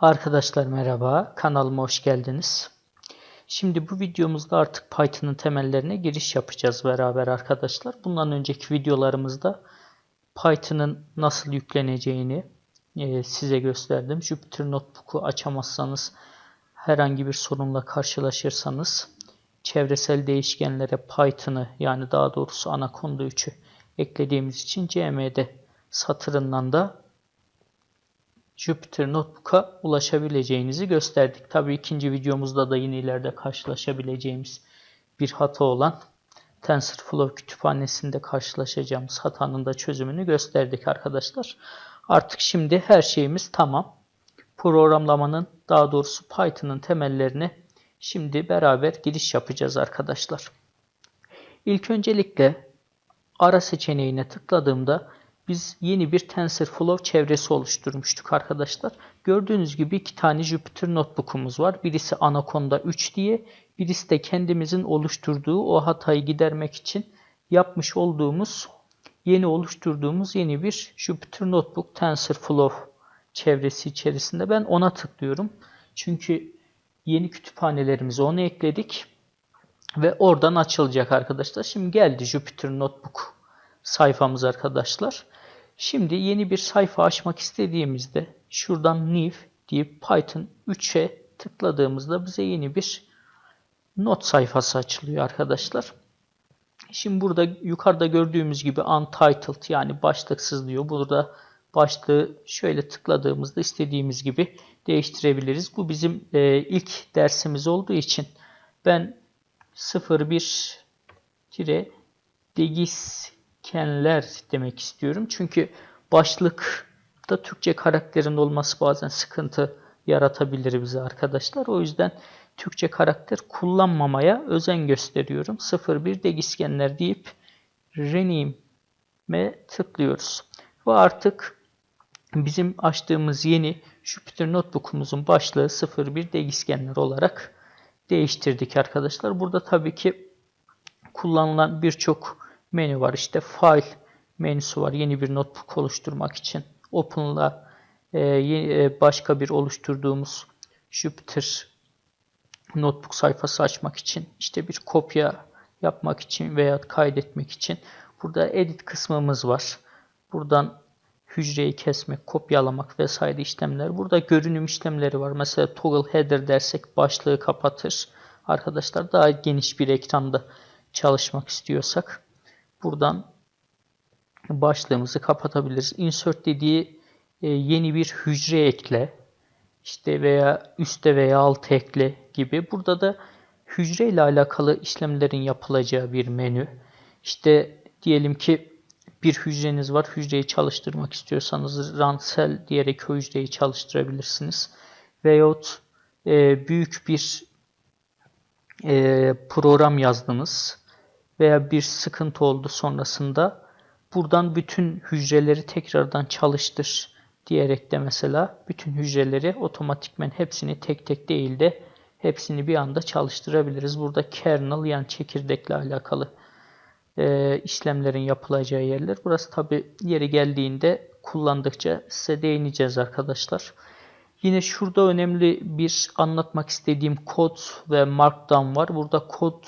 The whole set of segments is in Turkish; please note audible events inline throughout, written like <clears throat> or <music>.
Arkadaşlar merhaba, kanalıma hoş geldiniz. Şimdi bu videomuzda artık Python'ın temellerine giriş yapacağız beraber arkadaşlar. Bundan önceki videolarımızda Python'ın nasıl yükleneceğini e, size gösterdim. Jupyter Notebook'u açamazsanız, herhangi bir sorunla karşılaşırsanız çevresel değişkenlere Python'ı yani daha doğrusu Anaconda 3'ü eklediğimiz için CMD satırından da Jupyter Notebook'a ulaşabileceğinizi gösterdik. Tabii ikinci videomuzda da yine ileride karşılaşabileceğimiz bir hata olan TensorFlow kütüphanesinde karşılaşacağımız hatanın da çözümünü gösterdik arkadaşlar. Artık şimdi her şeyimiz tamam. Programlamanın daha doğrusu Python'ın temellerini şimdi beraber giriş yapacağız arkadaşlar. İlk öncelikle ara seçeneğine tıkladığımda biz yeni bir TensorFlow çevresi oluşturmuştuk arkadaşlar. Gördüğünüz gibi iki tane Jupyter Notebook'umuz var. Birisi Anaconda 3 diye, birisi de kendimizin oluşturduğu o hatayı gidermek için yapmış olduğumuz, yeni oluşturduğumuz yeni bir Jupyter Notebook TensorFlow çevresi içerisinde ben ona tıklıyorum. Çünkü yeni kütüphanelerimizi onu ekledik ve oradan açılacak arkadaşlar. Şimdi geldi Jupyter Notebook sayfamız arkadaşlar. Şimdi yeni bir sayfa açmak istediğimizde şuradan new deyip Python 3'e tıkladığımızda bize yeni bir not sayfası açılıyor arkadaşlar. Şimdi burada yukarıda gördüğümüz gibi untitled yani başlıksız diyor. Burada başlığı şöyle tıkladığımızda istediğimiz gibi değiştirebiliriz. Bu bizim e, ilk dersimiz olduğu için ben 01 degis kenler demek istiyorum. Çünkü başlıkta Türkçe karakterin olması bazen sıkıntı yaratabilir bize arkadaşlar. O yüzden Türkçe karakter kullanmamaya özen gösteriyorum. 01 degiskenler deyip rename'e tıklıyoruz. Ve artık bizim açtığımız yeni Jupyter Notebook'umuzun başlığı 01 degiskenler olarak değiştirdik arkadaşlar. Burada tabii ki kullanılan birçok menü var. İşte file menüsü var. Yeni bir notebook oluşturmak için. Open'la e, e, başka bir oluşturduğumuz Jupyter notebook sayfası açmak için. işte bir kopya yapmak için veya kaydetmek için. Burada edit kısmımız var. Buradan hücreyi kesmek, kopyalamak vesaire işlemler. Burada görünüm işlemleri var. Mesela toggle header dersek başlığı kapatır. Arkadaşlar daha geniş bir ekranda çalışmak istiyorsak buradan başlığımızı kapatabiliriz. Insert dediği e, yeni bir hücre ekle işte veya üste veya alt ekle gibi. Burada da hücre ile alakalı işlemlerin yapılacağı bir menü. İşte diyelim ki bir hücreniz var. Hücreyi çalıştırmak istiyorsanız run cell diyerek o hücreyi çalıştırabilirsiniz. Veyahut e, büyük bir e, program yazdınız veya bir sıkıntı oldu sonrasında buradan bütün hücreleri tekrardan çalıştır diyerek de mesela bütün hücreleri otomatikmen hepsini tek tek değil de hepsini bir anda çalıştırabiliriz. Burada kernel yani çekirdekle alakalı e, işlemlerin yapılacağı yerler. Burası tabi yeri geldiğinde kullandıkça size değineceğiz arkadaşlar. Yine şurada önemli bir anlatmak istediğim kod ve markdown var. Burada kod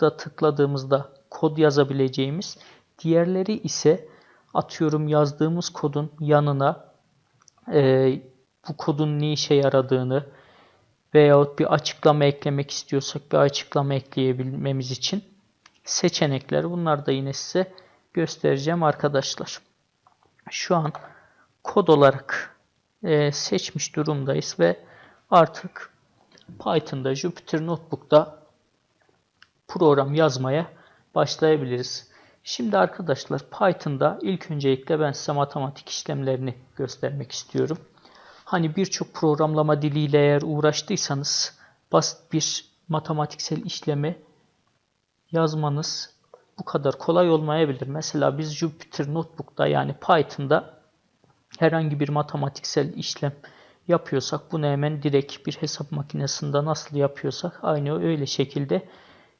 da tıkladığımızda kod yazabileceğimiz, diğerleri ise atıyorum yazdığımız kodun yanına e, bu kodun ne işe yaradığını veyahut bir açıklama eklemek istiyorsak bir açıklama ekleyebilmemiz için seçenekler. Bunlar da yine size göstereceğim arkadaşlar. Şu an kod olarak e, seçmiş durumdayız ve artık Python'da Jupyter Notebook'ta program yazmaya başlayabiliriz. Şimdi arkadaşlar Python'da ilk öncelikle ben size matematik işlemlerini göstermek istiyorum. Hani birçok programlama diliyle eğer uğraştıysanız basit bir matematiksel işlemi yazmanız bu kadar kolay olmayabilir. Mesela biz Jupyter Notebook'ta yani Python'da herhangi bir matematiksel işlem yapıyorsak bunu hemen direkt bir hesap makinesinde nasıl yapıyorsak aynı öyle şekilde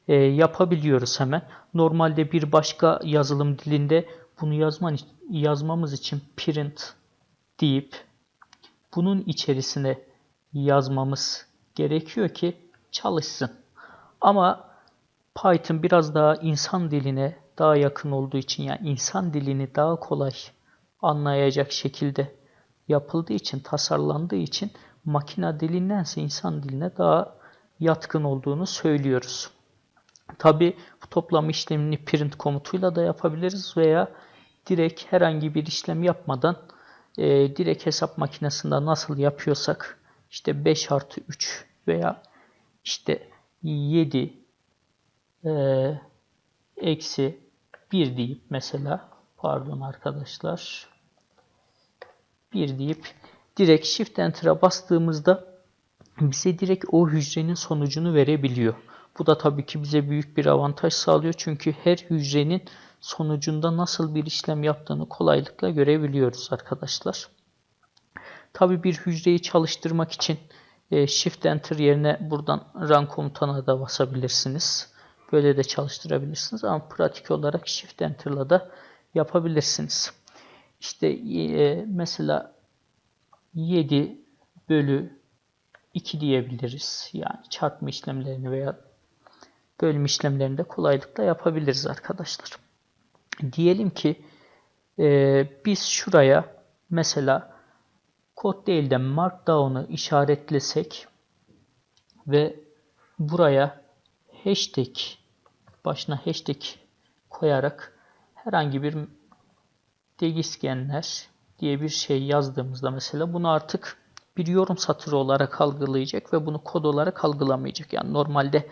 e, yapabiliyoruz hemen. Normalde bir başka yazılım dilinde bunu yazman, yazmamız için print deyip bunun içerisine yazmamız gerekiyor ki çalışsın. Ama Python biraz daha insan diline daha yakın olduğu için yani insan dilini daha kolay anlayacak şekilde yapıldığı için, tasarlandığı için makina dilindense insan diline daha yatkın olduğunu söylüyoruz. Tabi bu toplam işlemini print komutuyla da yapabiliriz veya direkt herhangi bir işlem yapmadan e, direkt hesap makinesinde nasıl yapıyorsak işte 5 artı 3 veya işte 7 e, eksi 1 deyip mesela pardon arkadaşlar 1 deyip direkt Shift Enter'a bastığımızda bize direkt o hücrenin sonucunu verebiliyor. Bu da tabii ki bize büyük bir avantaj sağlıyor. Çünkü her hücrenin sonucunda nasıl bir işlem yaptığını kolaylıkla görebiliyoruz arkadaşlar. Tabii bir hücreyi çalıştırmak için e, Shift Enter yerine buradan Run komutuna da basabilirsiniz. Böyle de çalıştırabilirsiniz ama pratik olarak Shift Enter'la da yapabilirsiniz. İşte e, mesela 7 bölü 2 diyebiliriz. Yani çarpma işlemlerini veya bölüm işlemlerini de kolaylıkla yapabiliriz arkadaşlar. Diyelim ki e, biz şuraya mesela kod değil de markdown'ı işaretlesek ve buraya hashtag başına hashtag koyarak herhangi bir degiskenler diye bir şey yazdığımızda mesela bunu artık bir yorum satırı olarak algılayacak ve bunu kod olarak algılamayacak. Yani normalde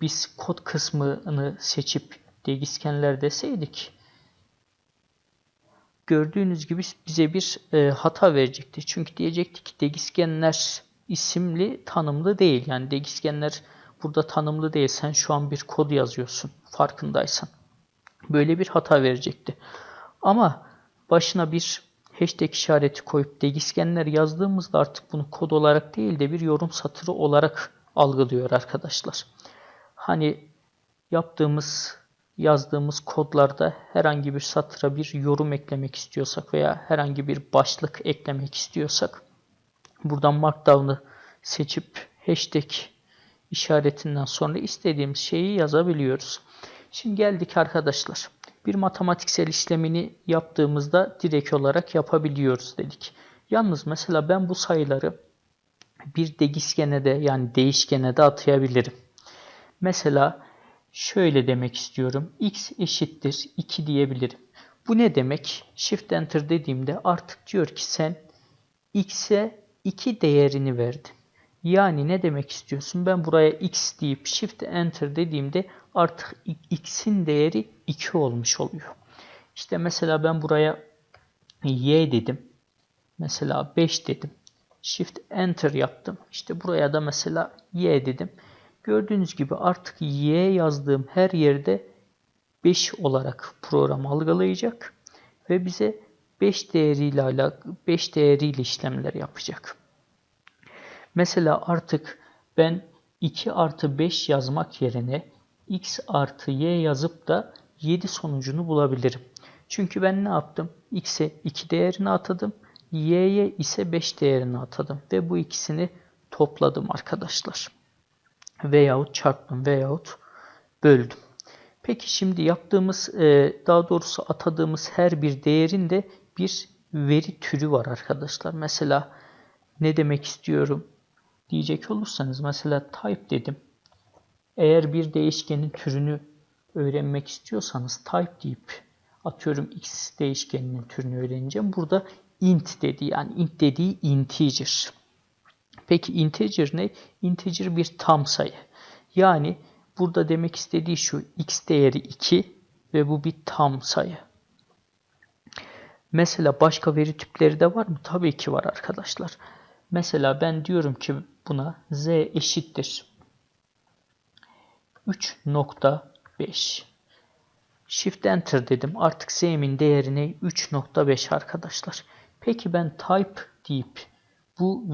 biz kod kısmını seçip degiskenler deseydik gördüğünüz gibi bize bir e, hata verecekti. Çünkü diyecekti ki degiskenler isimli tanımlı değil. Yani degiskenler burada tanımlı değil. Sen şu an bir kod yazıyorsun farkındaysan. Böyle bir hata verecekti. Ama başına bir hashtag işareti koyup degiskenler yazdığımızda artık bunu kod olarak değil de bir yorum satırı olarak algılıyor arkadaşlar. Hani yaptığımız yazdığımız kodlarda herhangi bir satıra bir yorum eklemek istiyorsak veya herhangi bir başlık eklemek istiyorsak buradan Markdown'ı seçip hashtag işaretinden sonra istediğimiz şeyi yazabiliyoruz. Şimdi geldik arkadaşlar. Bir matematiksel işlemini yaptığımızda direkt olarak yapabiliyoruz dedik. Yalnız mesela ben bu sayıları bir degiskene de yani değişkene de atayabilirim. Mesela şöyle demek istiyorum. x eşittir 2 diyebilirim. Bu ne demek? Shift Enter dediğimde artık diyor ki sen x'e 2 değerini verdin. Yani ne demek istiyorsun? Ben buraya x deyip Shift Enter dediğimde artık x'in değeri 2 olmuş oluyor. İşte mesela ben buraya y dedim. Mesela 5 dedim. Shift Enter yaptım. İşte buraya da mesela y dedim. Gördüğünüz gibi artık y yazdığım her yerde 5 olarak program algılayacak ve bize 5 değeriyle 5 değeriyle işlemler yapacak. Mesela artık ben 2 artı 5 yazmak yerine x artı y yazıp da 7 sonucunu bulabilirim. Çünkü ben ne yaptım? x'e 2 değerini atadım. y'ye ise 5 değerini atadım. Ve bu ikisini topladım arkadaşlar. Veyahut çarptım veyahut böldüm. Peki şimdi yaptığımız, e, daha doğrusu atadığımız her bir değerin de bir veri türü var arkadaşlar. Mesela ne demek istiyorum diyecek olursanız mesela type dedim. Eğer bir değişkenin türünü öğrenmek istiyorsanız type deyip atıyorum x değişkeninin türünü öğreneceğim. Burada int dedi yani int dediği integer. Peki integer ne? Integer bir tam sayı. Yani burada demek istediği şu x değeri 2 ve bu bir tam sayı. Mesela başka veri tipleri de var mı? Tabii ki var arkadaşlar. Mesela ben diyorum ki buna z eşittir 3.5 Shift Enter dedim. Artık z'min değerini 3.5 arkadaşlar. Peki ben type deyip bu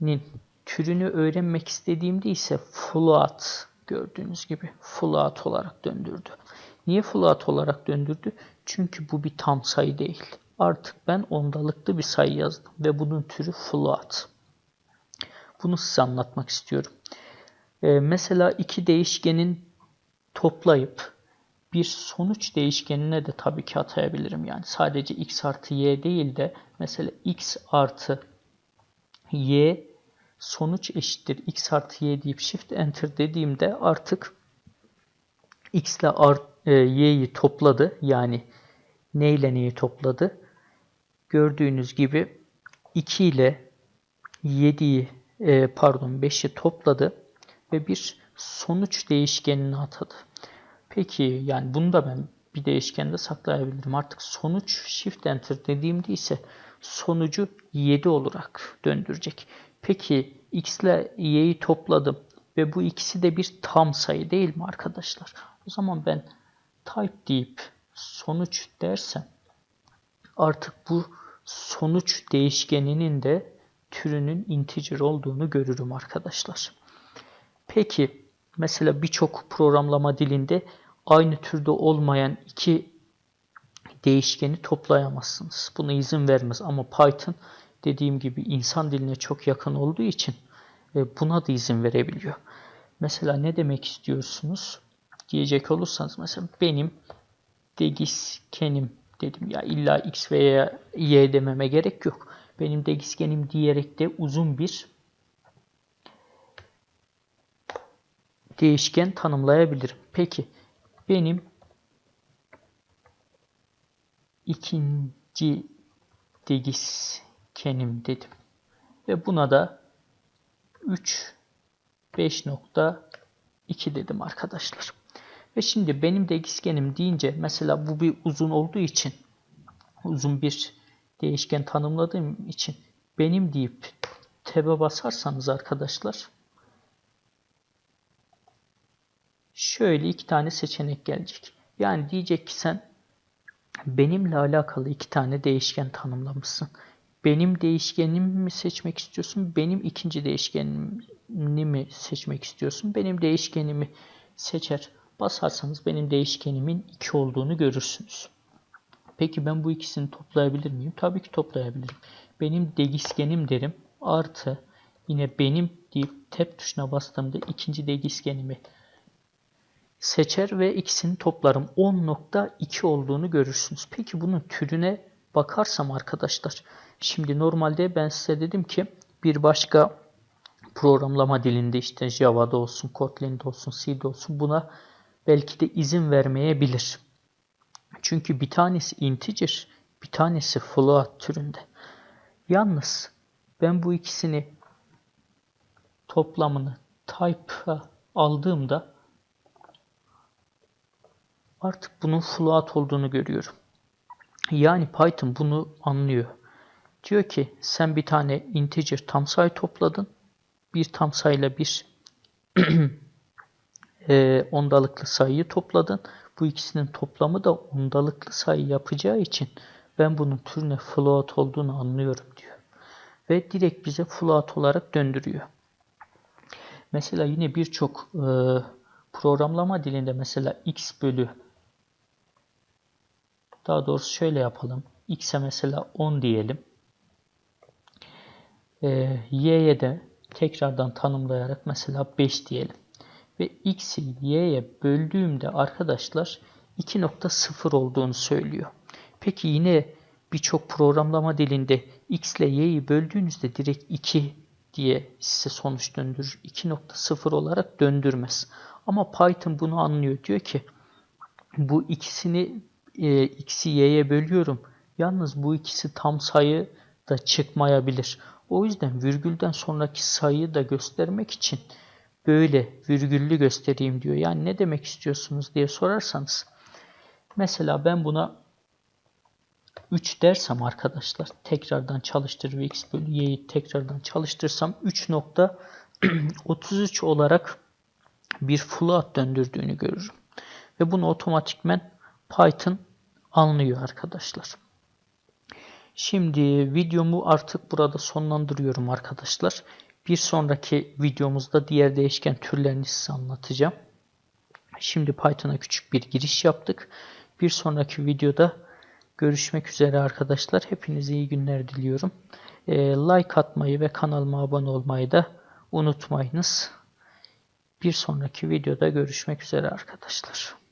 verinin türünü öğrenmek istediğimde ise float gördüğünüz gibi float olarak döndürdü. Niye float olarak döndürdü? Çünkü bu bir tam sayı değil. Artık ben ondalıklı bir sayı yazdım ve bunun türü float. Bunu size anlatmak istiyorum. Ee, mesela iki değişkenin toplayıp bir sonuç değişkenine de tabii ki atayabilirim. Yani sadece x artı y değil de mesela x artı y sonuç eşittir x artı y deyip shift enter dediğimde artık x ile e, y'yi topladı. Yani ne ile neyi topladı? Gördüğünüz gibi 2 ile 7'yi e, pardon 5'i topladı ve bir sonuç değişkenini atadı. Peki yani bunu da ben bir değişkende saklayabilirim. Artık sonuç shift enter dediğimde ise sonucu 7 olarak döndürecek. Peki x ile y'yi topladım ve bu ikisi de bir tam sayı değil mi arkadaşlar? O zaman ben type deyip sonuç dersem artık bu sonuç değişkeninin de türünün integer olduğunu görürüm arkadaşlar. Peki mesela birçok programlama dilinde aynı türde olmayan iki değişkeni toplayamazsınız. Buna izin vermez ama Python dediğim gibi insan diline çok yakın olduğu için e, buna da izin verebiliyor. Mesela ne demek istiyorsunuz? Diyecek olursanız mesela benim degiskenim dedim ya illa x veya y dememe gerek yok. Benim degiskenim diyerek de uzun bir değişken tanımlayabilirim. Peki benim ikinci degiskenim dedim. Ve buna da 3 5.2 dedim arkadaşlar. Ve şimdi benim degiskenim deyince mesela bu bir uzun olduğu için uzun bir değişken tanımladığım için benim deyip tab'e basarsanız arkadaşlar şöyle iki tane seçenek gelecek. Yani diyecek ki sen benimle alakalı iki tane değişken tanımlamışsın. Benim değişkenimi mi seçmek istiyorsun? Benim ikinci değişkenimi mi seçmek istiyorsun? Benim değişkenimi seçer basarsanız benim değişkenimin 2 olduğunu görürsünüz. Peki ben bu ikisini toplayabilir miyim? Tabii ki toplayabilirim. Benim degiskenim derim. Artı yine benim deyip tab tuşuna bastığımda ikinci degiskenimi seçer ve ikisini toplarım. 10.2 olduğunu görürsünüz. Peki bunun türüne bakarsam arkadaşlar. Şimdi normalde ben size dedim ki bir başka programlama dilinde işte Java'da olsun, Kotlin'de olsun, C'de olsun buna belki de izin vermeyebilir. Çünkü bir tanesi integer, bir tanesi float türünde. Yalnız ben bu ikisini toplamını type'a aldığımda artık bunun float olduğunu görüyorum. Yani Python bunu anlıyor. Diyor ki sen bir tane integer tam sayı topladın. Bir tam sayıyla bir <clears throat> e, ondalıklı sayıyı topladın. Bu ikisinin toplamı da ondalıklı sayı yapacağı için ben bunun türüne float olduğunu anlıyorum diyor. Ve direkt bize float olarak döndürüyor. Mesela yine birçok e, programlama dilinde mesela x bölü daha doğrusu şöyle yapalım. x'e mesela 10 diyelim. E, y'ye de tekrardan tanımlayarak mesela 5 diyelim ve x'i y'ye böldüğümde arkadaşlar 2.0 olduğunu söylüyor. Peki yine birçok programlama dilinde x ile y'yi böldüğünüzde direkt 2 diye size sonuç döndürür. 2.0 olarak döndürmez. Ama Python bunu anlıyor. Diyor ki bu ikisini e, x'i y'ye bölüyorum. Yalnız bu ikisi tam sayı da çıkmayabilir. O yüzden virgülden sonraki sayıyı da göstermek için böyle virgüllü göstereyim diyor. Yani ne demek istiyorsunuz diye sorarsanız. Mesela ben buna 3 dersem arkadaşlar tekrardan çalıştır ve x bölü y'yi tekrardan çalıştırsam 3.33 <clears throat> olarak bir float döndürdüğünü görürüm. Ve bunu otomatikmen Python anlıyor arkadaşlar. Şimdi videomu artık burada sonlandırıyorum arkadaşlar. Bir sonraki videomuzda diğer değişken türlerini size anlatacağım. Şimdi Python'a küçük bir giriş yaptık. Bir sonraki videoda görüşmek üzere arkadaşlar. Hepinize iyi günler diliyorum. Ee, like atmayı ve kanalıma abone olmayı da unutmayınız. Bir sonraki videoda görüşmek üzere arkadaşlar.